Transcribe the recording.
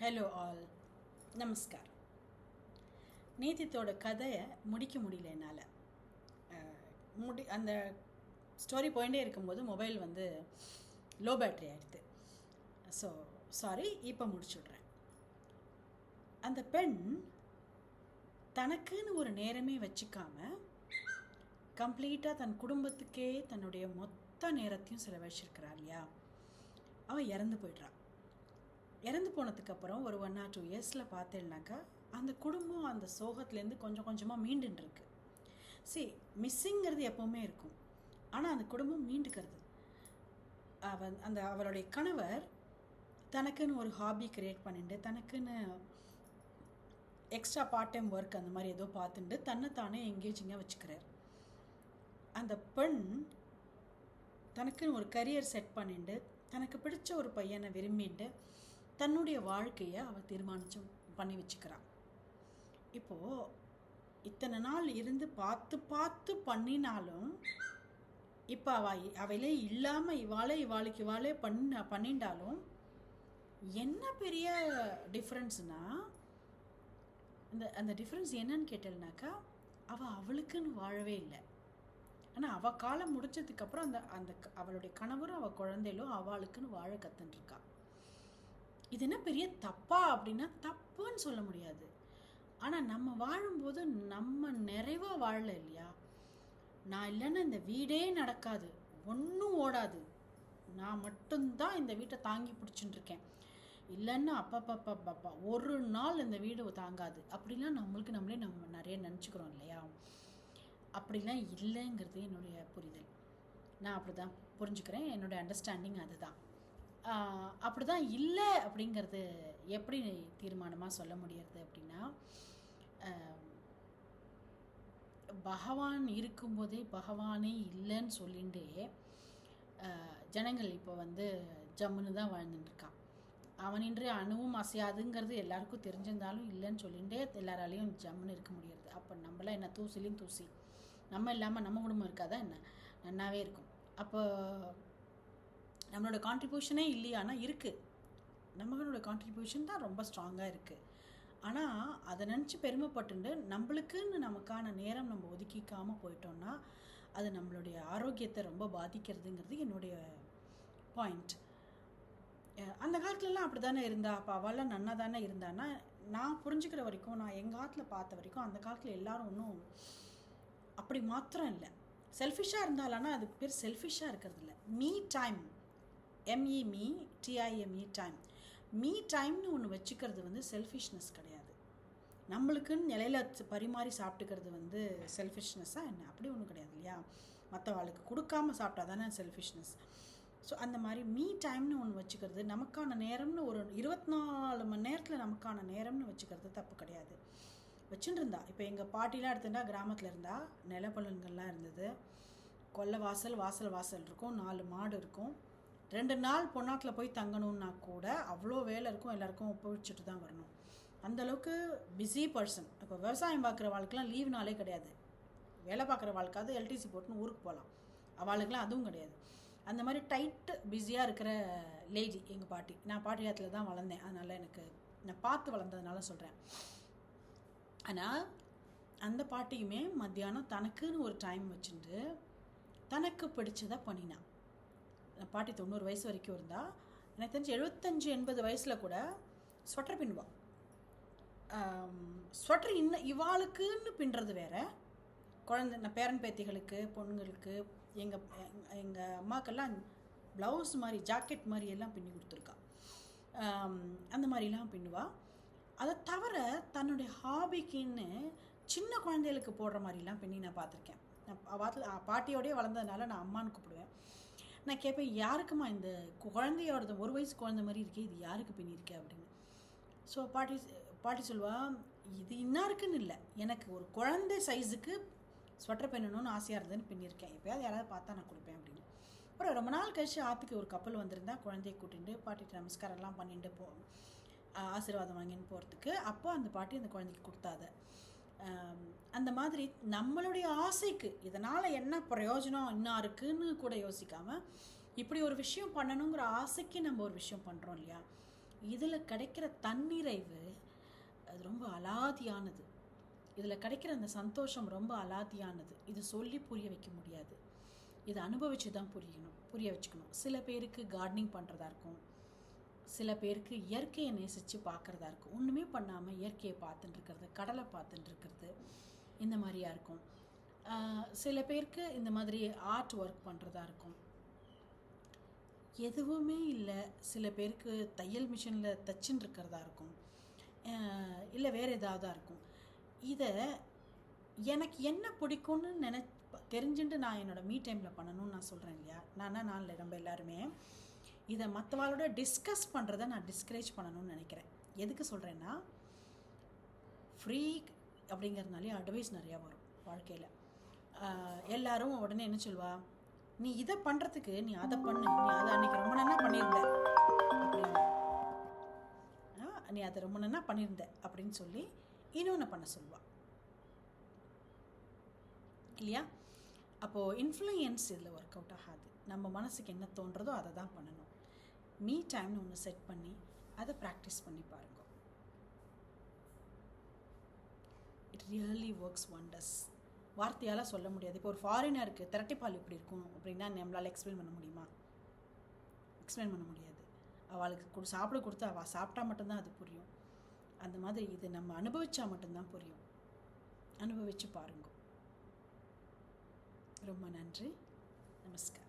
Hello all நமஸ்கார் நீதித்தோட கதையை முடிக்க முடியல என்னால். முடி அந்த ஸ்டோரி போயிட்டே இருக்கும்போது மொபைல் வந்து லோ பேட்ரி ஆகிடுது ஸோ சாரி இப்போ முடிச்சுடுறேன். அந்த பெண் தனக்குன்னு ஒரு நேரமே வச்சுக்காம கம்ப்ளீட்டாக தன் குடும்பத்துக்கே தன்னுடைய மொத்த நேரத்தையும் செலவழிச்சிருக்கிறா இல்லையா? அவன் இறந்து போய்ட்றான். இறந்து போனதுக்கப்புறம் ஒரு ஒன் ஆர் டூ இயர்ஸில் பார்த்தேன்னாக்கா அந்த குடும்பம் அந்த சோகத்துலேருந்து கொஞ்சம் கொஞ்சமாக மீண்டுன்னு இருக்கு சி மிஸ்ஸிங்கிறது எப்போவுமே இருக்கும். ஆனால் அந்த குடும்பம் மீண்டுக்கிறது. அவன் அந்த அவருடைய கணவர் தனக்குன்னு ஒரு ஹாபி கிரியேட் பண்ணிட்டு தனக்குன்னு எக்ஸ்ட்ரா பார்ட் டைம் ஒர்க் அந்த மாதிரி ஏதோ பார்த்துட்டு தன்னைத்தானே எங்கேஜிங்காக வச்சுக்கிறார். அந்த பெண் தனக்குன்னு ஒரு கரியர் செட் பண்ணிட்டு தனக்கு பிடிச்ச ஒரு பையனை விரும்பிட்டு தன்னுடைய வாழ்க்கையை அவள் தீர்மானிச்சு பண்ணி வச்சுக்கிறான். இப்போது இத்தனை நாள் இருந்து பார்த்து பார்த்து பண்ணினாலும் இப்போ அவ அவளே இல்லாமல் இவாளே இவாளுக்கு இவாளே பண்ண பண்ணிண்டாலும் என்ன பெரிய டிஃப்ரென்ஸ்னா இந்த அந்த டிஃப்ரென்ஸ் என்னன்னு கேட்டல்னாக்கா அவள் அவளுக்குன்னு வாழவே இல்லை. ஆனால் அவள் காலம் முடிச்சதுக்கப்புறம் அந்த அந்த க- அவளுடைய கணவரும் அவள் குழந்தைகளும் அவளுக்குன்னு வாழ கற்றுன்ட்ருக்கா இது என்ன பெரிய தப்பா அப்படின்னா தப்புன்னு சொல்ல முடியாது. ஆனால் நம்ம வாழும்போது நம்ம நிறைவாக வாழல இல்லையா? நான் இல்லைன்னா இந்த வீடே நடக்காது. ஒன்றும் ஓடாது. நான் மட்டும்தான் இந்த வீட்டை தாங்கி பிடிச்சிட்டுருக்கேன் இல்லைன்னா அப்பப்பப்பப்பப்பா ஒரு நாள் இந்த வீடு தாங்காது. அப்படிலாம் நம்மளுக்கு நம்மளே நம்ம நிறைய நினச்சிக்கிறோம் இல்லையா? அப்படிலாம் இல்லைங்கிறது என்னுடைய புரிதல். நான் அப்படி தான் புரிஞ்சுக்கிறேன். என்னுடைய அண்டர்ஸ்டாண்டிங் அதுதான். அப்படி தான் இல்லை அப்படிங்கிறது எப்படி தீர்மானமாக சொல்ல முடியறது அப்படின்னா பகவான் இருக்கும்போதே பகவானே இல்லைன்னு சொல்லிட்டு ஜனங்கள் இப்போ வந்து ஜம்முன்னு தான் வாழ்ந்துட்டுருக்கான் அவனின்றி அணுவும் அசையாதுங்கிறது எல்லாருக்கும் தெரிஞ்சிருந்தாலும் இல்லைன்னு சொல்லிட்டு எல்லாராலையும் ஜம்முன்னு இருக்க முடியாது அப்போ நம்மளாம் என்ன தூசிலையும் தூசி. நம்ம இல்லாமல் நம்ம குடும்பம் இருக்காதான் என்ன? நன்னாவே இருக்கும். அப்போ நம்மளோட கான்ட்ரிபியூஷனே இல்லையானா இருக்குது நம்மளோட கான்ட்ரிபியூஷன் தான் ரொம்ப ஸ்ட்ராங்காக இருக்குது ஆனால் அதை நினச்சி பெருமைப்பட்டுண்டு நம்மளுக்குன்னு நமக்கான நேரம் நம்ம ஒதுக்கிக்காமல் போயிட்டோம்னா அது நம்மளுடைய ஆரோக்கியத்தை ரொம்ப பாதிக்கிறதுங்கிறது என்னுடைய பாயிண்ட் அந்த காலத்துலலாம் அப்படி தானே இருந்தா? அப்போ அவெல்லாம் நன்னா தானே இருந்தான்னா நான் புரிஞ்சுக்கிற வரைக்கும் நான் எங்கள் காலத்தில் பார்த்த வரைக்கும் அந்த காலத்தில் எல்லாரும் ஒன்றும் அப்படி மாத்திரம் இல்லை. செல்ஃபிஷாக இருந்தாலானா அது பேர் செல்ஃபிஷாக இருக்கிறது இல்லை me time M E me T I M E time me டைம்னு ஒன்று வச்சுக்கிறது வந்து செல்ஃபிஷ்னஸ் கிடையாது. நம்மளுக்குன்னு நிலையில பரிமாறி சாப்பிட்டுக்கிறது வந்து செல்ஃபிஷ்னஸ்ஸாக என்ன? அப்படி ஒன்றும் கிடையாது இல்லையா? மற்றவாளுக்கு கொடுக்காம சாப்பிட்டா தானே செல்ஃபிஷ்னஸ் ஸோ அந்த மாதிரி மீ டைம்னு ஒன்று வச்சுக்கிறது நமக்கான நேரம்னு ஒரு இருபத்தி நாலு மணி நேரத்தில் நமக்கான நேரம்னு வச்சுக்கிறது தப்பு கிடையாது. வச்சுட்டு இருந்தா இப்போ எங்கள் பாட்டிலாம் எடுத்துட்டா கிராமத்தில் இருந்தால் நிலப்பலன்கள்லாம் இருந்தது. கொல்லை வாசல் வாசல் வாசல் இருக்கும். நாலு மாடு இருக்கும். ரெண்டு நாள் பொன்னாட்டில் போய் தங்கணும்னா கூட அவ்வளோ வேலை இருக்கும் எல்லாருக்கும் ஒப்புவிச்சுட்டு தான் வரணும். அந்தளவுக்கு பிஸி பர்சன் இப்போ விவசாயம் பார்க்குற வாழ்க்கெலாம் லீவ் நாளே கிடையாது. வேலை பார்க்குற வாழ்க்காவது எல்டிசி போட்டுன்னு ஊருக்கு போகலாம் அவளுக்குலாம் அதுவும் கிடையாது. அந்த மாதிரி டைட்டு பிஸியாக இருக்கிற லேடி எங்கள் பாட்டி. நான் பாட்டியாத்தில் தான் வளர்ந்தேன். அதனால் எனக்கு நான் பார்த்து வளர்ந்ததுனால சொல்கிறேன் ஆனால் அந்த பாட்டியுமே மத்தியானம் தனக்குன்னு ஒரு டைம் வச்சுட்டு தனக்கு பிடிச்சதை பண்ணினான் பாட்டி தொண்ணூறு வயசு வரைக்கும் இருந்தா. எனக்கு தெரிஞ்சு எழுபத்தஞ்சு எண்பது வயசில் கூட ஸ்வெட்டர் பின்னுவாள் ஸ்வெட்டர் இன்னும் இவாளுக்குன்னு பின்னுறது வேற. குழந்தை நான் பேரன் பேத்திகளுக்கு பொண்ணுங்களுக்கு எங்கள் எங்கள் அம்மாக்கெல்லாம் ப்ளவுஸ் மாதிரி ஜாக்கெட் மாதிரி எல்லாம் பின்னி கொடுத்துருக்கா. அந்த மாதிரிலாம் பின்னுவாள் அதை தவிர தன்னுடைய ஹாபிக்குன்னு சின்ன குழந்தைகளுக்கு போடுற மாதிரிலாம் பின்னி நான் பார்த்துருக்கேன். நான் பார்த்து பாட்டியோடய வளர்ந்ததுனால நான் அம்மான்னு கூப்பிடுவேன். நான் கேட்பேன் யாருக்குமா இந்த குழந்தையோடது ஒரு வயசு குழந்தை மாதிரி இருக்கே இது யாருக்கு பின்னிருக்கே அப்படின்னு. ஸோ பாட்டி பாட்டி சொல்வா இது இன்னாருக்குன்னு இல்லை. எனக்கு ஒரு குழந்தை சைஸுக்கு ஸ்வெட்டர் பின்னணும்னு ஆசையாக இருந்ததுன்னு பின்னிருக்கேன் எப்போயாவது யாராவது பார்த்தா நான் கொடுப்பேன் அப்படின்னு. அப்புறம் ரொம்ப நாள் கழிச்சு ஆற்றுக்கு ஒரு கப்பல் வந்திருந்தா குழந்தைய கூட்டிட்டு பாட்டிட்டு நமஸ்காரம்லாம் பண்ணிட்டு போ ஆசீர்வாதம் வாங்கின்னு போகிறதுக்கு அப்போ அந்த பாட்டி அந்த குழந்தைக்கு கொடுத்தாத. அந்த மாதிரி நம்மளுடைய ஆசைக்கு இதனால் என்ன பிரயோஜனம் இன்னும் இருக்குன்னு கூட யோசிக்காமல் இப்படி ஒரு விஷயம் பண்ணணுங்கிற ஆசைக்கு நம்ம ஒரு விஷயம் பண்ணுறோம் இல்லையா? இதில் கிடைக்கிற தன்னிறைவு அது ரொம்ப அலாதியானது. இதில் கிடைக்கிற அந்த சந்தோஷம் ரொம்ப அலாதியானது. இது சொல்லி புரிய வைக்க முடியாது. இதை அனுபவித்து தான் புரியணும் புரிய வச்சுக்கணும். சில பேருக்கு கார்டனிங் பண்ணுறதா இருக்கும். சில பேருக்கு இயற்கையை நேசித்து பார்க்குறதா இருக்கும். ஒன்றுமே பண்ணாமல் இயற்கையை பார்த்துட்டு இருக்கிறது கடலை பார்த்துட்டு இருக்கிறது இந்த மாதிரியா இருக்கும். சில பேருக்கு இந்த மாதிரி ஆர்ட் ஒர்க் பண்ணுறதா இருக்கும். எதுவுமே இல்லை சில பேருக்கு தையல் மிஷினில் தச்சுன்னு இருக்கிறதா இருக்கும். இல்லை வேறு ஏதாவதா இருக்கும். இதை எனக்கு என்ன பிடிக்கும்னு நினை தெரிஞ்சுட்டு நான் என்னோடய மீ டைமில் பண்ணணும்னு நான் சொல்கிறேன் இல்லையா? நான் இல்லை நம்ம எல்லாருமே இதை மற்றவாளோட டிஸ்கஸ் பண்ணுறத நான் டிஸ்கரேஜ் பண்ணணும்னு நினைக்கிறேன். எதுக்கு சொல்கிறேன்னா ஃப்ரீ அப்படிங்கிறதுனாலே அட்வைஸ் நிறையா வரும் வாழ்க்கையில். எல்லாரும் உடனே என்ன சொல்வா நீ இதை பண்ணுறதுக்கு நீ அதை பண்ணு. நீ அதை அன்னைக்கு ரொம்ப நல்லா பண்ணியிருந்த. ஆ, நீ அதை ரொம்ப நல்லா பண்ணியிருந்த. அப்படின்னு சொல்லி இன்னொன்று பண்ண சொல்லுவாள் இல்லையா? அப்போது இன்ஃப்ளூயன்ஸ் இதில் ஒர்க் அவுட் ஆகாது. நம்ம மனசுக்கு என்ன தோன்றதோ அதை தான் பண்ணணும். மீ டைம்னு ஒன்று செட் பண்ணி அதை ப்ராக்டிஸ் பண்ணி பாருங்க. இட் ரியலி ஒர்க்ஸ் ஒண்டர்ஸ் வார்த்தையால் சொல்ல முடியாது. இப்போ ஒரு ஃபாரினருக்கு திரட்டிப்பால் இப்படி இருக்கும் அப்படின்னா நம்மளால் எக்ஸ்பிளைன் பண்ண முடியுமா? எக்ஸ்பிளைன் பண்ண முடியாது. அவளுக்கு கொடு சாப்பிட கொடுத்து அவள் சாப்பிட்டா மட்டும்தான் அது புரியும். அந்த மாதிரி இது நம்ம அனுபவிச்சா மட்டும்தான் புரியும். அனுபவிச்சு பாருங்க. ரொம்ப நன்றி. நமஸ்கார்.